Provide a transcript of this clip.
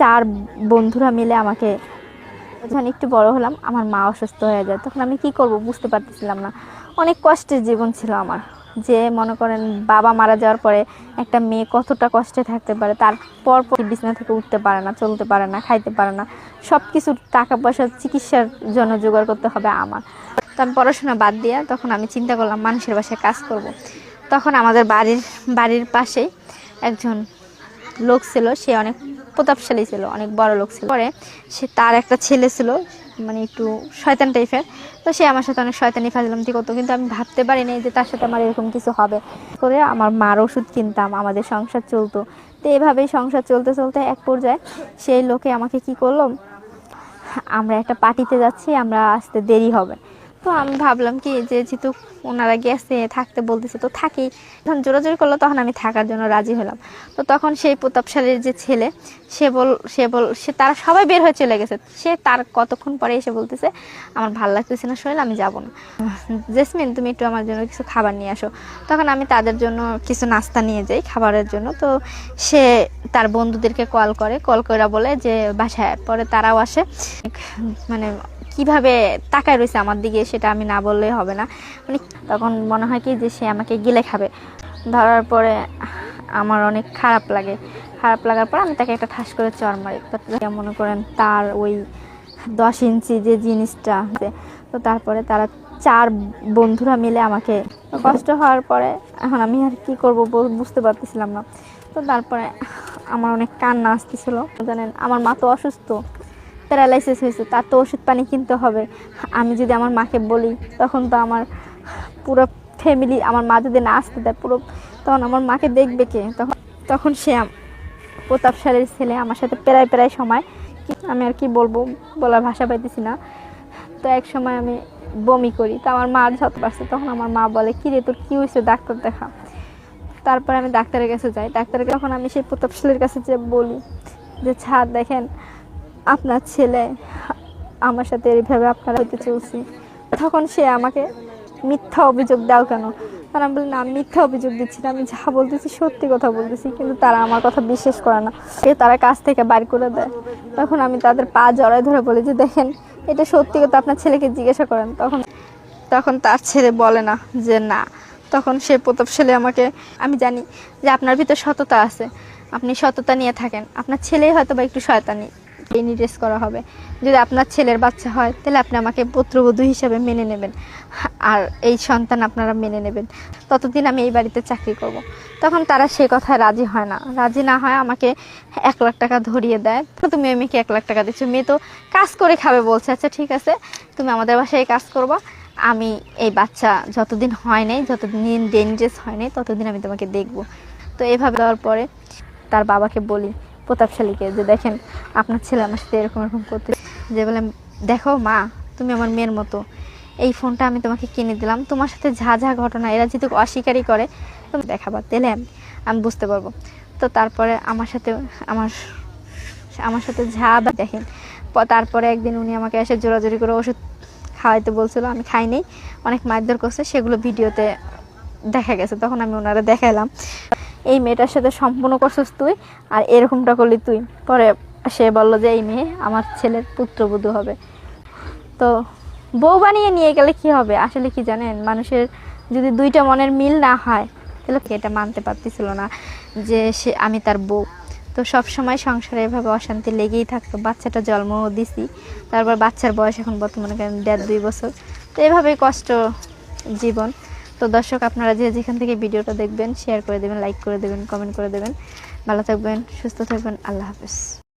চার বন্ধুরা মিলে আমাকে যখন একটু বড় হলাম, আমার মা অসুস্থ হয়ে যায়, তখন আমি কি করব বুঝতে পারতেছিলাম না। অনেক কষ্টের জীবন ছিল আমার। যে মনে করেন বাবা মারা যাওয়ার পরে একটা মেয়ে কতটা কষ্টে থাকতে পারে তারপর পর বিছানা থেকে উঠতে পারে না, চলতে পারে না, খাইতে পারে না। সব কিছু টাকা পয়সা চিকিৎসার জন্য জোগাড় করতে হবে আমার। তো আমি পড়াশোনা বাদ দিয়ে তখন আমি চিন্তা করলাম, মানুষের বাসায় কাজ করব। তখন আমাদের বাড়ির বাড়ির পাশেই একজন লোক ছিল, সে অনেক প্রতাপশালী ছিল, অনেক বড় লোক ছিল। পরে সে তার একটা ছেলে ছিল মানে একটু শয়তান টাইপের। তো সে আমার সাথে অনেক শয়তানি ফাজলাম ফাজলামতি করতো, কিন্তু আমি ভাবতে পারিনি যে তার সাথে আমার এরকম কিছু হবে। করে আমার মার ওষুধ কিনতাম, আমাদের সংসার চলতো। তো এভাবেই সংসার চলতে চলতে এক পর্যায়ে সেই লোকে আমাকে কি করল, আমরা একটা পার্টিতে যাচ্ছি, আমরা আসতে দেরি হবে। তো আমি ভাবলাম কি যে যেহেতু ওনারা গেছে থাকতে বলতেছে, তো থাকি যখন জোরাজোরি করল, তখন আমি থাকার জন্য রাজি হলাম। তো তখন সেই প্রতাপশালীর যে ছেলে, সে বল সে বল, সে, তারা সবাই বের হয়ে চলে গেছে। সে তার কতক্ষণ পরে এসে বলতেছে, আমার ভালো লাগতেছে না শরীর আমি যাব না। জেসমিন, তুমি একটু আমার জন্য কিছু খাবার নিয়ে আসো। তখন আমি তাদের জন্য কিছু নাস্তা নিয়ে যাই খাবারের জন্য। তো সে তার বন্ধুদেরকে কল করে কল করে বলে যে বাসায়, পরে তারাও আসে। মানে কীভাবে তাকায় রয়েছে আমার দিকে সেটা আমি না বললেই হবে না। মানে তখন মনে হয় কি যে সে আমাকে গিলে খাবে। ধরার পরে আমার অনেক খারাপ লাগে। খারাপ লাগার পর আমি তাকে একটা ঠাস করে চর মারি। মনে করেন তার ওই দশ ইঞ্চি যে জিনিসটা আছে তো তারপরে তারা চার বন্ধুরা মিলে আমাকে কষ্ট হওয়ার পরে এখন আমি আর কি করব বুঝতে পারতেছিলাম না। তো তারপরে আমার অনেক কান্না আসতেছিল। জানেন, আমার মা তো অসুস্থ। প্যারালাইসিস হয়েছে, তার তো ওষুধ পানি কিনতে হবে। আমি যদি আমার মাকে বলি, তখন তো আমার পুরো ফ্যামিলি আমার মা যদি না আসতে দেয়, পুরো তখন আমার মাকে দেখবে কে? তখন তখন সে আম- প্রতাপশালীর ছেলে আমার সাথে প্রায় প্রায় সময়। আমি আর কি বলব, বলার ভাষা পাইতেছি না। তো এক সময় আমি বমি করি, তো আমার মা যত পারছে তখন আমার মা বলে, কি রে, তোর কী হয়েছে? ডাক্তার দেখা। তারপরে আমি ডাক্তারের কাছে যাই, ডাক্তারের তখন আমি সেই প্রতাপশালীর কাছে যে বলি, যে, ছাড়, দেখেন আপনার ছেলে, আমার সাথে এইভাবে আপনারা হইতে চলছি। তখন সে আমাকে মিথ্যা অভিযোগ দাও কেন? আমি বলি না মিথ্যা অভিযোগ দিচ্ছি না, আমি যা বলতেছি সত্যি কথা বলতেছি, কিন্তু তারা আমার কথা বিশ্বাস করে না। এ তারা কাছ থেকে বাড়ি করে দেয়। তখন আমি তাদের পা জড়ায় ধরে বলি যে, দেখেন, এটা সত্যি কথা, আপনার ছেলেকে জিজ্ঞাসা করেন। তখন তখন তার ছেলে বলে না যে, না। তখন সে প্রতাপশালী আমাকে, আমি জানি যে আপনার ভিতর সততা আছে, আপনি সততা নিয়ে থাকেন। আপনার ছেলেই হয়তো বা একটু শয়তানি। এই নির্দেশ করা হবে। যদি আপনার ছেলের বাচ্চা হয়, তাহলে আপনি আমাকে পুত্রবধূ হিসেবে মেনে নেবেন। আর এই সন্তান আপনারা মেনে নেবেন। ততদিন আমি এই বাড়িতে চাকরি করব। তখন তারা সে কথায় রাজি হয় না। রাজি না হয় আমাকে এক লাখ টাকা ধরিয়ে দেয়। তো তুমি ওই মেয়েকে এক লাখ টাকা দিচ্ছ? মেয়ে তো কাজ করে খাবে বলছে আচ্ছা ঠিক আছে, তুমি আমাদের বাসায় কাজ করবা। আমি এই বাচ্চা যতদিন হয় নাই, যতদিন ডেঞ্জেস হয় নাই, ততদিন আমি তোমাকে দেখব। তো এভাবে দেওয়ার পরে তার বাবাকে বলি, প্রতাপশালীকে, যে দেখেন আপনার ছেলে আমার সাথে এরকম এরকম করতে যে বলে, দেখো মা, তুমি আমার মেয়ের মতো। এই ফোনটা আমি তোমাকে কিনে দিলাম। তোমার সাথে যা যা ঘটনা, এরা যেহেতু অস্বীকারই করে, তুমি দেখাবা। তাহলে আমি আমি বুঝতে পারব। তো তারপরে আমার সাথে, আমার আমার সাথে যা দেখেন। তারপরে একদিন উনি আমাকে এসে জোরাজোরি করে ওষুধ খাওয়াইতে বলছিল, আমি খাইনি অনেক মারধর করছে, সেগুলো ভিডিওতে দেখা গেছে। তখন আমি ওনারা দেখাইলাম। এই মেয়েটার সাথে সম্পূর্ণ করছিস তুই, আর এরকমটা করলি তুই। পরে সে বলল যে, এই মেয়ে, আমার ছেলের পুত্রবধূ হবে। তো বউ বানিয়ে নিয়ে গেলে কি হবে? আসলে কি জানেন, মানুষের যদি দুইটা মনের মিল না হয়, তাহলে কি এটা মানতে পারতেছিল না যে সে, আমি তার বউ। তো সব সময় সংসারে এভাবে অশান্তি লেগেই থাকতো। বাচ্চাটা জন্মও দিছি, তারপর বাচ্চার বয়স এখন বর্তমানে কেন, দেড় দুই বছর। তো এভাবেই কষ্ট জীবন। তো দর্শক, আপনারা যে যেখান থেকে ভিডিওটা দেখবেন শেয়ার করে দেবেন লাইক করে দেবেন কমেন্ট করে দেবেন। ভালো থাকবেন, সুস্থ থাকবেন, আল্লাহ হাফেজ।